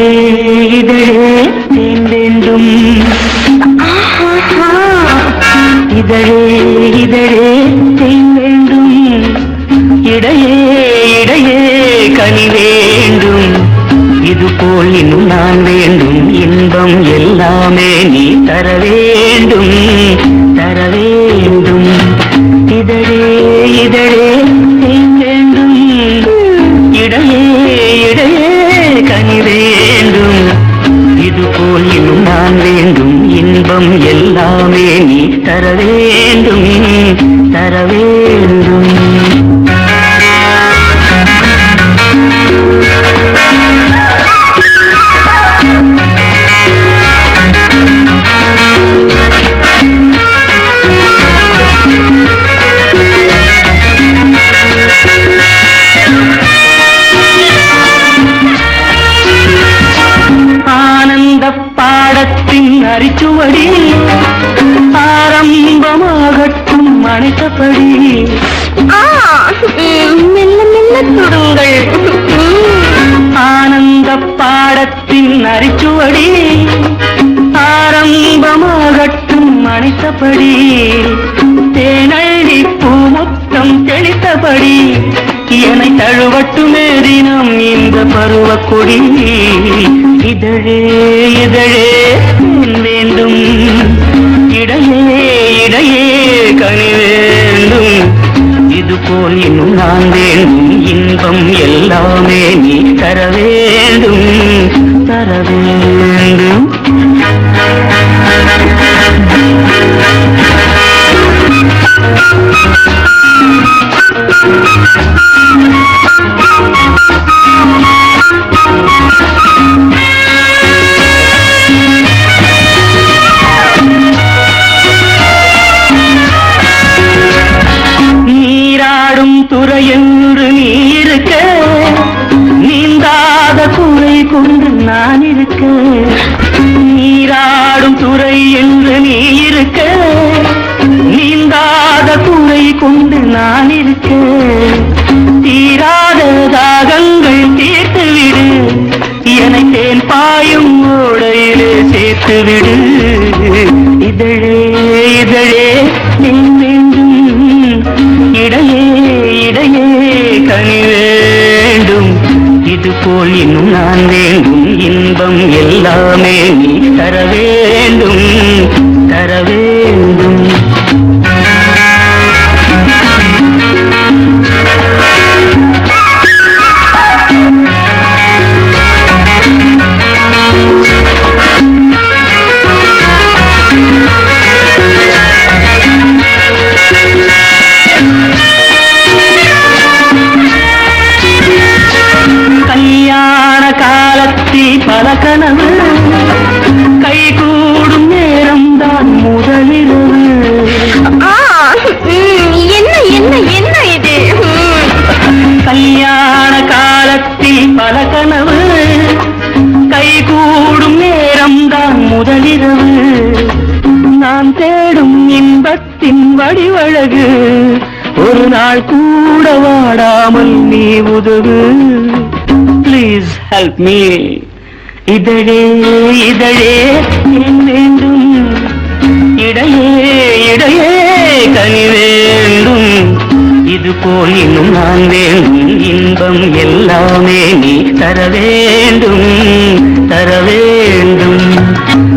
இதழே இதழே வேண்டும் இதழே இதழே வேண்டும் இடையே இடையே கனி வேண்டும் இது போல் இன்னும் நான் வேண்டும். இன்பம் எல்லாமே நீ தர வேண்டும் இன்பம் எல்லாமே நீ தர வேண்டும் தர வேண்டும். அரிச்சுவடி ஆரம்பமாகட்டும் ம், மெல்ல மெல்ல தொடுங்கள். ஆனந்த பாடத்தின் அரிச்சுவடி ஆரம்பமாகட்டும் அனைத்தபடி தேனழி பூமுத்தம் தெளித்தபடி. என்னை தழுவட்டுமே தினம் இந்த பருவக் கொடி. இதழே இதழே. போல் இன்னும் நான் வேண்டும் இன்பம் எல்லாமே நீ தர வேண்டும் தர வேண்டும் என்று நீ இருக்க. நீந்தாத குறை கொண்டு நான் இருக்க. நீராடும் துறை என்று நீ இருக்க. நீந்தாத குறை கொண்டு நான் இருக்க. தீராத தாகங்கள் தீர்த்துவிடு. விடு தேன் பாயும் ஓடையிலே சேர்த்து இது போல் இன்னும் நான் வேண்டும். இன்பம் எல்லாமே நீ தர வேண்டும். தர வேண்டும். கனவு. கைகூடும் நேரம் தான் முதலிரவு. என்ன என்ன என்ன இது. கல்யாண காலத்தில் பல கனவு. கைகூடும் நேரம் தான் முதலிரவு. நான் தேடும் இன்பத்தின் வடிவழகு. ஒரு நாள் கூட வாடாமல் நீ உதவு. ப்ளீஸ் ஹெல்ப் மீ இதழே இதழே ஏன் வேண்டும். இடையே இடையே கனி வேண்டும். இது போல் இன்னும் நான் வேண்டும். இன்பம் எல்லாமே நீ தர வேண்டும் தர வேண்டும்.